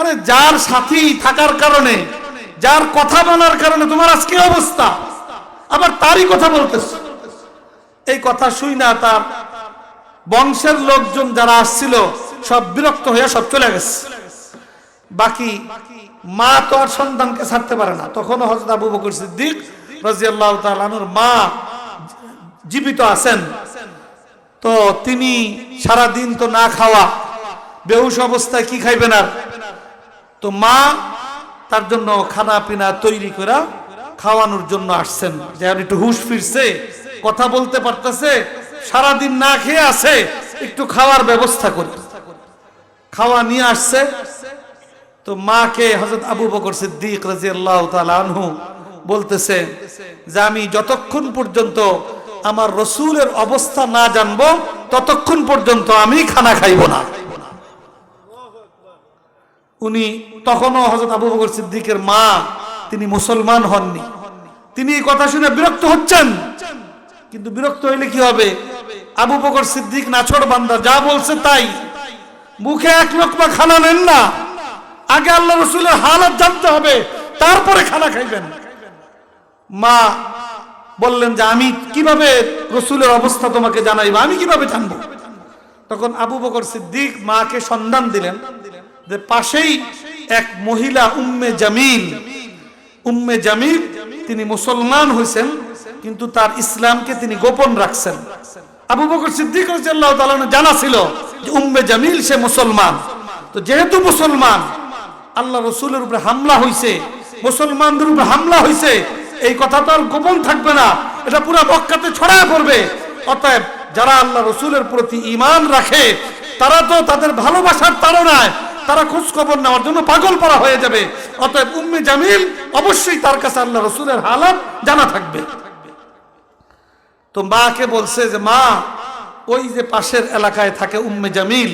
আরে যার সাথী থাকার কারণে, যার কথা বলার কারণে তোমার আজকে অবস্থা। আবার তারই কথা বলতেছ। এই কথা শুই না তার। বংশের লোকজন যারা আসছিল, সব বিরক্ত হয়ে সব চলে গেছে। বাকি মা তো আর সন্তানকে ছাড়তে পারে না। তখনও হজরত আবু বকর সিদ্দিক রাজিয়াল্লাহ তালানুর মা জীবিত আছেন। তো তিনি সারা দিন তো না খাওয়া, বেহুশ অবস্থায় কি খাইবেন আর? তো মা তার জন্য খানা পিনা তৈরি করে খাওয়ানোর জন্য আসছেন। যে আর একটু হুশ ফিরছে, কথা বলতে পারতেছে, সারাদিন না খেয়ে আছে, একটু খাওয়ার ব্যবস্থা করি। খাওয়া নিয়ে আসছে। তো মাকে হজরত আবু বকর সিদ্দিক রাজিয়াল্লাহ তাআলা আনহু বলতেছে যে, আমি যতক্ষণ পর্যন্ত আমার রসুলের অবস্থা না জানব, ততক্ষণ পর্যন্ত আমি খানা খাইব না। উনি তখনও হজরত আবু বকর সিদ্দিকের মা, তিনি মুসলমান হননি। তিনি এই কথা শুনে বিরক্ত হচ্ছেন। কিন্তু বিরক্ত হইলে কি হবে? আবু বকর সিদ্দিক নাছড় বান্দা, যা বলছে তাই। মুখে এক লোকমা খানা নেন না। আগে আল্লাহ রসুলের হালাত জানতে হবে, তারপরে খানা খাইবেন। মা বললেন যে, আমি কীভাবে রসুলের অবস্থা তোমাকে জানাইব? আমি কীভাবে জানব? তখন আবু বকর সিদ্দিক মাকে সন্ধান দিলেন। যে পাশেই এক মহিলা, উম্মে জামিল। উম্মে জামিল, তিনি মুসলমান হয়েছেন কিন্তু তার ইসলামকে তিনি গোপন রাখছেন। আবু বকর সিদ্দিক জানা ছিল যে উম্মে জামিল, সে মুসলমান। তো যেহেতু মুসলমান, আল্লাহ রসুলের উপরে হামলা হয়েছে মুসলমানদের উপরে হামলা হয়েছে এই কথা তো আর গোপন থাকবে না। এটা পুরো মক্কাতে ছড়ায় পড়বে। অতএব যারা আল্লাহ রসুলের প্রতি ইমান রাখে, তারা তো তাদের ভালোবাসার তাড়নায় তারা খোঁজ খবর নেওয়ার জন্য পাগল পড়া হয়ে যাবে। অতএব উম্মে জামিল অবশ্যই তার কাছে আল্লাহ রসুলের হালাত জানা থাকবে। তো মাকে বলছে যে, মা, ওই যে পাশের এলাকায় থাকে উম্মে জামিল,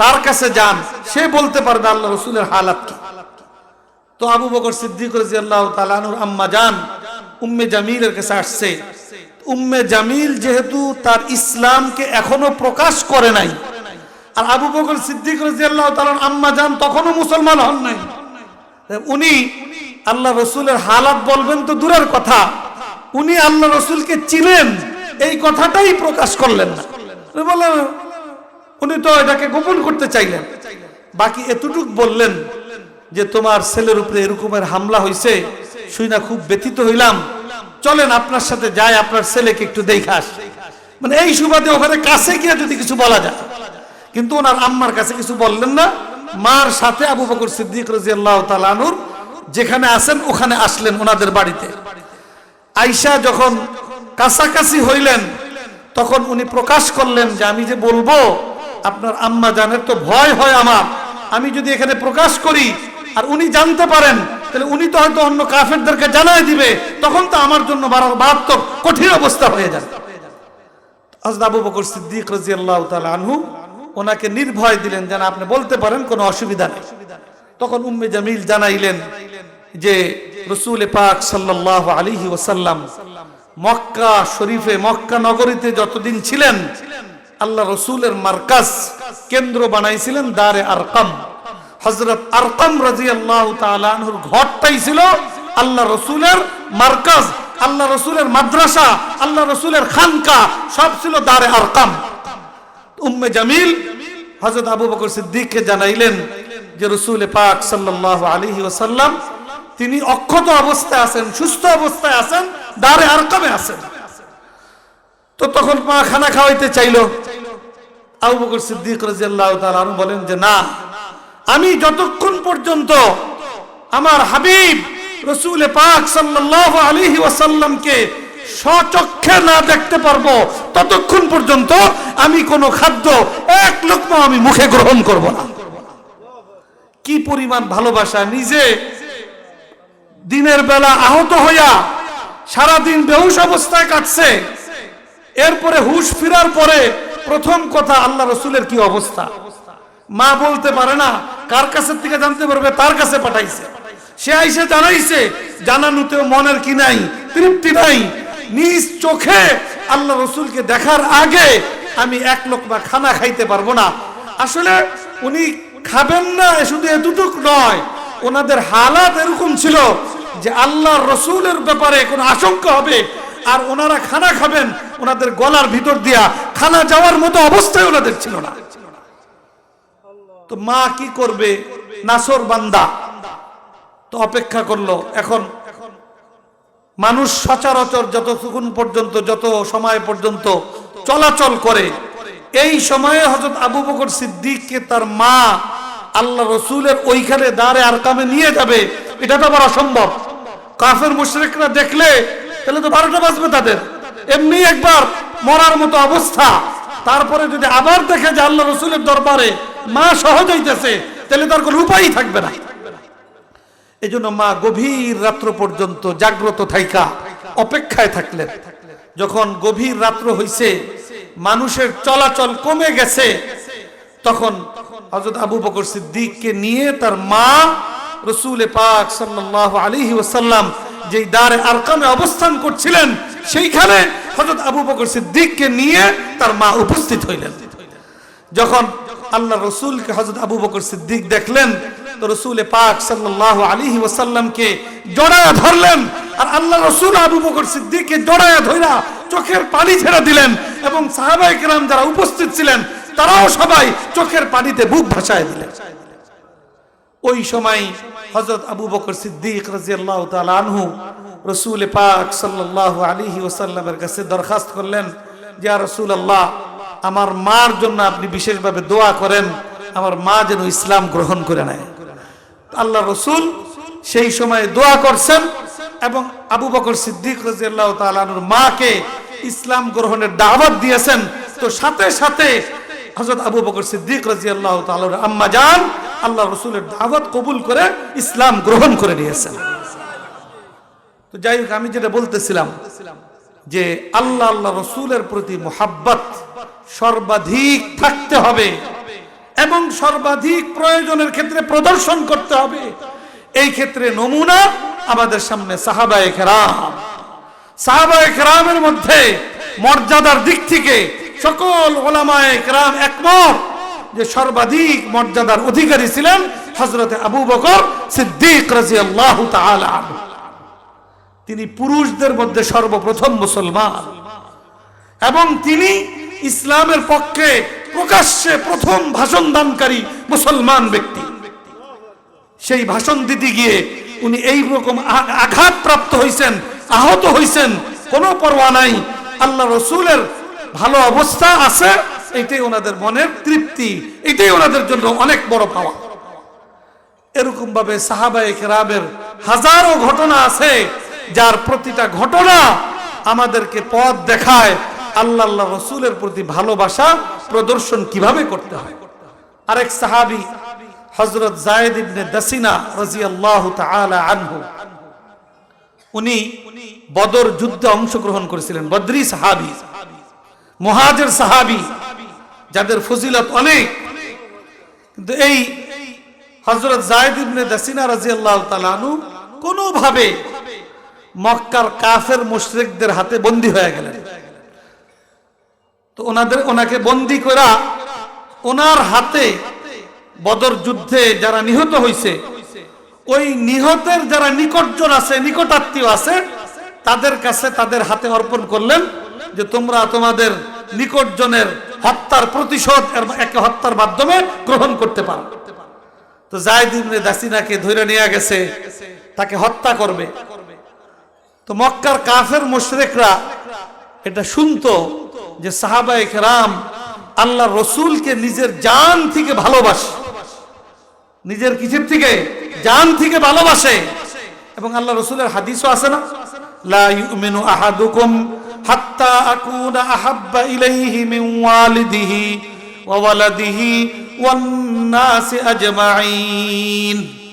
তার কাছে যান। সে বলতে পারবে আল্লাহ রসুলের হালাত কি তো আবু বকর সিদ্দিক রাদিয়াল্লাহু তাআলার আম্মা জান উম্মে জামিলের কাছে আসছে। উম্মে জামিল যেহেতু তার ইসলামকে এখনও প্রকাশ করে নাই আর আবু বকর সিদ্দিক রাদিয়াল্লাহু তাআলার আম্মা জান তখনও মুসলমান হন নাই। উনি আল্লাহ রসুলের হালাত বলবেন তো দূরের কথা। উনি আল্লাহ রসুলকে চিনেন, এই কথাটাই প্রকাশ করলেন না। বললেন, উনি তো এটাকে গোপন করতে চাইলেন। বাকি এতটুক বললেন যে তোমার ছেলের উপরে এরকমের হামলা হয়েছে শুই না, খুব ব্যথিত হইলাম। চলেন, আপনার সাথে যাই, আপনার ছেলেকে একটু দেখাস মানে এই সুবাদে ওখানে কাছে গিয়ে যদি কিছু বলা যায়। কিন্তু ওনার আম্মার কাছে কিছু বললেন না। মার সাথে আবু বকর সিদ্দিক রাজিয়াল্লাহ তালানুর যেখানে আছেন, ওখানে আসলেন ওনাদের বাড়িতে। আইসা যখন কাছাকাছি হইলেন, তখন উনি প্রকাশ করলেন যে, আমি যে বলব, আপনার আম্মা জানের তো ভয় হয় আমার। আমি যদি এখানে প্রকাশ করি আর উনি জানতে পারেন, তাহলে উনি তো হয়তো অন্য কাফেরদেরকে জানাই দিবে। তখন তো আমার জন্য মারাত্মক কঠিন অবস্থা হয়ে যাবে হযরত আবু বকর সিদ্দিক রাদিয়াল্লাহু তাআলা আনহু ওনাকে নির্ভয় দিলেন যেন আপনি বলতে পারেন কোনো অসুবিধা নেই। তখন উম্মে জামিল জানাইলেন যে রসুল পাক সাল্লাল্লাহু আলাইহি ওয়াসাল্লাম মক্কা শরীফে, মক্কা নগরীতে যতদিন ছিলেন, আল্লাহ রসুলের মার্কাজ কেন্দ্র বানাইছিলেন দারে আরকাম। হজরত আরকাম রাদিয়াল্লাহু তাআলা আনহুর ঘরটাই ছিল আল্লাহ রসুলের মার্কাজ, আল্লাহ রসুলের মাদ্রাসা, আল্লাহ রসুলের খানকা, সব ছিল দারে আরকাম। উম্মে জামিল হজরত আবু বকর সিদ্দিককে জানাইলেন যে রসুল পাক সাল্লাহ আলহি ওসাল্লাম তিনি অক্ষত অবস্থায় আছেন, সুস্থ অবস্থায় আছেন দারে আরকামে আছেন। তো তখন মা খানা খাওয়াইতে চাইলো। আবু বকর সিদ্দিক রাজিয়াল্লাহ তাআলা বলেন যে, না, আমি যতক্ষণ পর্যন্ত আমার হাবিব রসুল পাক সাল্লাল্লাহু আলাইহি ওয়াসাল্লামকে স্বচক্ষে না দেখতে পারব, ততক্ষণ পর্যন্ত আমি কোনো খাদ্য এক লোকমা আমি মুখে গ্রহণ করব না। কি পরিমাণ ভালোবাসা, নিজে দিনের বেলা আহত হইয়া সারাদিন বেহুশ অবস্থায় কাটছে, এরপরে হুশ ফিরার পরে প্রথম কথা আল্লাহ রসুলের কি অবস্থা? মা বলতে পারে না, কার কাছের থেকে জানতে পারবে, তার কাছে পাঠাইছে। সে আইসে জানাইছে, জানানোতেও মনের কি নাই, তৃপ্তি নাই নিজ চোখে আল্লাহ রসুলকে দেখার আগে আমি এক লোক বা খানা খাইতে পারব না। আসলে উনি খাবেন না শুধু এতটুক নয়, ওনাদের হালাত এরকম ছিল যে আল্লাহর রসুলের ব্যাপারে কোনো আশঙ্কা হবে আর ওনারা খানা খাবেন ওনাদের গলার ভিতর দিয়া। খানা যাওয়ার মতো অবস্থায় ওনাদের ছিল না। তো মা কি করবে? নাসর বান্দা। তো অপেক্ষা করল, এখন মানুষ সচরাচর যতক্ষণ পর্যন্ত, যত সময় পর্যন্ত চলাচল করে, এই সময়ে হজরত আবু বকর সিদ্দিককে তার মা আল্লাহ রসুলের ওইখানে দাঁড়ে আর কামে নিয়ে যাবে এটা তো আবার অসম্ভব। কাফের মুশরিকরা দেখলে, তাহলে তো বারোটা বাজবে তাদের। এমনি একবার মরার মতো অবস্থা। তারপরে যদি আবার দেখে যে আল্লাহ রসুলের দরবারে মা সহজ হইতেছে, তাহলে তার কোনো উপায়ই থাকবে না। এই জন্য মা গভীর রাত্র পর্যন্ত জাগ্রত থাইকা, অপেক্ষায় থাকলেন। যখন গভীর রাত্র হইছে, মানুষের চলাচল কমে গেছে, তখন হজরত আবু বকর সিদ্দিককে নিয়ে তার মা রসুল পাক সাল্লাহ আলী ওসাল্লাম যেই দারে আরকামে অবস্থান করছিলেন, সেইখানে হজরত আবু বকর সিদ্দিককে নিয়ে তার মা উপস্থিত হইলেন। যখন আল্লাহ রসুলকে হজরত আবু বকর সিদ্দিক দেখলেন তো পাক সাল্লাহ ওসাল্লামকে জড়ায়া ধরলেন আর আল্লাহ রসুল আবু বকর সিদ্দিককে জড়ায়া চোখের পানি ছেড়ে দিলেন এবং সাহাবাই কেরাম যারা উপস্থিত ছিলেন, তারাও সবাই চোখের পানিতে বুক ভাসায় দিলেন। ওই সময় হজরত আবু বকর সিদ্দিক রসুল পাক সাল্লাল্লাহু আলাইহি ওয়াসাল্লামের কাছে দরখাস্ত করলেন যে রসুল আল্লাহ আমার মার জন্য আপনি বিশেষভাবে দোয়া করেন, আমার মা যেন ইসলাম গ্রহণ করে নেয়। আল্লাহ রসুল সেই সময় দোয়া করছেন এবং আবু বকর সিদ্দিক রাজিয়াল্লাহ মাকে ইসলাম গ্রহণের দাওয়াত দিয়েছেন। তো সাথে সাথে হযরত আবু বকর সিদ্দিক রাজিয়াল্লাহ তাআলার আম্মা জান আল্লাহ রসুলের দাওয়াত কবুল করে ইসলাম গ্রহণ করে নিয়েছেন। তো যাই হোক, আমি যেটা বলতেছিলাম যে আল্লাহ আল্লাহ রসুলের প্রতি মোহাব্বত সর্বাধিক থাকতে হবে। এবং সর্বাধিক প্রয়োজনের ক্ষেত্রে প্রদর্শন করতে হবে। এই ক্ষেত্রে নমুনা আমাদের সামনে সাহাবায়ে কেরাম। সাহাবায়ে কেরামের মধ্যে মর্যাদার দিক থেকে সকল ওলামায়ে কেরাম একমত যে সর্বাধিক মর্যাদার অধিকারী ছিলেন হজরতে আবু বকর সিদ্দিক রাজি আল্লাহ তিনি পুরুষদের মধ্যে সর্বপ্রথম মুসলমান। এবং তিনি ইসলামের পক্ষে প্রকাশ্যে প্রথম ভাষণ দানকারী মুসলমান ব্যক্তি। সেই ভাষণ দিতে গিয়ে উনি এই রকম আঘাত প্রাপ্ত হয়েছেন আহত হয়েছেন কোনো পরোয়া নাই। আল্লাহ রসুলের ভালো অবস্থা আছে, এটাই ওনাদের মনের তৃপ্তি, এটাই ওনাদের জন্য অনেক বড় পাওয়া। এরকম ভাবে সাহাবায়ে কেরামের হাজারো ঘটনা আছে, যার প্রতিটা ঘটনা আমাদেরকে পথ দেখায় আল্লাহ আল্লাহ রসুলের প্রতি ভালোবাসা প্রদর্শন কীভাবে করতে হয়? আরেক সাহাবি হজরত জায়দ ইবনে দাসিনা রাজি আল্লাহ আনহু, উনি বদর যুদ্ধে অংশগ্রহণ করেছিলেন। বদরি সাহাবি, মহাজের সাহাবি, যাদের ফজিলত অনেক। কিন্তু এই হজরত জায়দ ইবনে দাসিনা রাজি আল্লাহ তালানু কোনোভাবে মক্কার কাফের মুশরিকদের হাতে বন্দী হয়ে গেলেন। তো ওনাদের, ওনাকে বন্দি করা, ওনার হাতে বদর যুদ্ধে যারা নিহত হয়েছে ওই নিহতের যারা নিকটজন আছে, নিকটাত্মীয় আছে, তাদের কাছে তাদের হাতে অর্পণ করলেন যে তোমরা তোমাদের নিকটজনের হত্যার প্রতিশোধ একে হত্যার মাধ্যমে গ্রহণ করতে পারো। তো জায়দ ইবনে দাসিনাকে ধরে নিয়ে গেছে, তাকে হত্যা করবে। তো মক্কার কাফের মুশরিকরা এটা শুনতো যে সাহাবায়ে কেরাম আল্লাহ রসুলকে নিজের জান থেকে ভালোবাসে। নিজের কিসের থেকে? জান থেকে ভালোবাসে। এবং আল্লাহ রসুলের হাদিসও আছে না? লা ইলাইহি ওয়ালিদিহি আজমাইন